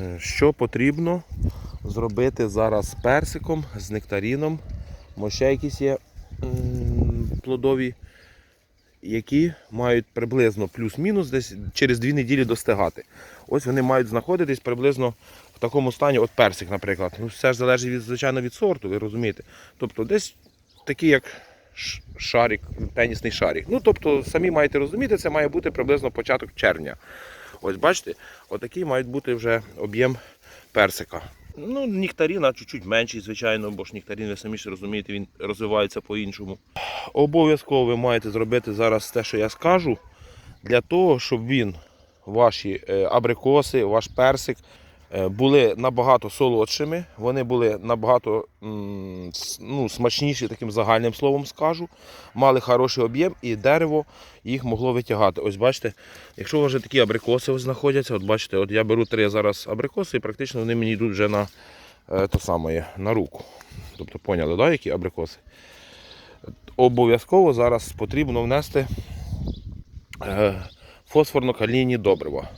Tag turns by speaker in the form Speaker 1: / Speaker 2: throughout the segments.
Speaker 1: Е, Що потрібно зробити зараз з персиком, з нектаріном? Може ще якісь є плодові, які мають приблизно плюс-мінус десь через дві неділі достигати. Ось вони мають знаходитись приблизно в такому стані, от персик, наприклад. Ну, все ж залежить від, звичайно від сорту, ви розумієте. Тобто десь такий, як шарик, тенісний шарик. Ну, тобто, самі маєте розуміти, це має бути приблизно початок червня. Ось бачите, отакий має бути вже об'єм персика. Ну, Ніктаріна чуть-чуть менший, звичайно, бо ж ніктарін, ви самі ж розумієте, він розвивається по-іншому. Обов'язково ви маєте зробити зараз те, що я скажу, для того, щоб він, ваші е, абрикоси, ваш персик були набагато солодшими, вони були набагато ну, смачніші, таким загальним словом скажу, мали хороший об'єм і дерево їх могло витягати. Ось бачите, якщо вже такі абрикоси ось знаходяться, от бачите, от я беру три зараз абрикоси і практично вони мені йдуть вже на, е, то саме, на руку. Тобто поняли, да, які абрикоси? Обов'язково зараз потрібно внести е, фосфорно-калійні добрива.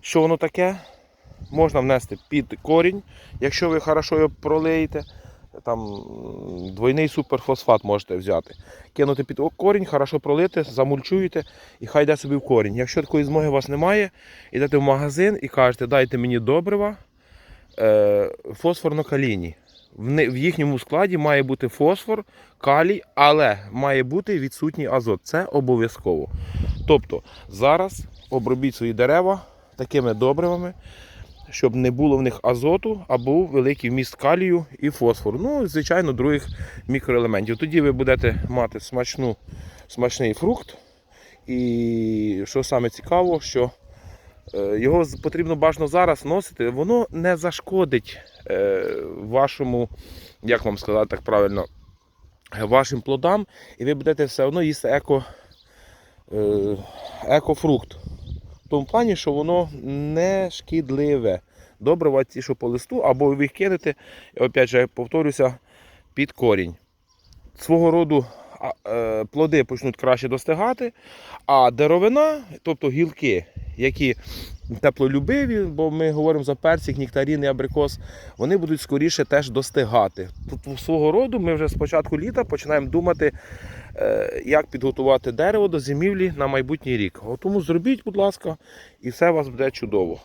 Speaker 1: Що воно таке? Можна внести під корінь, якщо ви хорошо його пролиєте. Там двойний суперфосфат можете взяти. Кинути під корінь, хорошо пролити, замульчуєте і хай йде собі в корінь. Якщо такої змоги у вас немає, йдете в магазин і кажете, дайте мені добрива е, фосфорно-калійні. В, не- в їхньому складі має бути фосфор, калій, але має бути відсутній азот. Це обов'язково. Тобто зараз обробіть свої дерева такими добривами, щоб не було в них азоту, а був великий вміст калію і фосфору. Ну, звичайно, других мікроелементів. Тоді ви будете мати смачну, смачний фрукт. І що саме цікаво, що е, його потрібно бажано зараз носити, воно не зашкодить е, вашому, як вам сказати так правильно, е, вашим плодам, і ви будете все одно їсти еко, екофрукт. Тому плані, що воно не шкідливе. Добрива ті, що по листу, або ви їх кинете, опять же, повторюся, під корінь. Свого роду е, плоди почнуть краще достигати, а деревина, тобто гілки, які теплолюбиві, бо ми говоримо за персик, нектарін і абрикос, вони будуть скоріше теж достигати. Тут свого роду ми вже з початку літа починаємо думати, е, як підготувати дерево до зимівлі на майбутній рік. Тому зробіть, будь ласка, і все у вас буде чудово.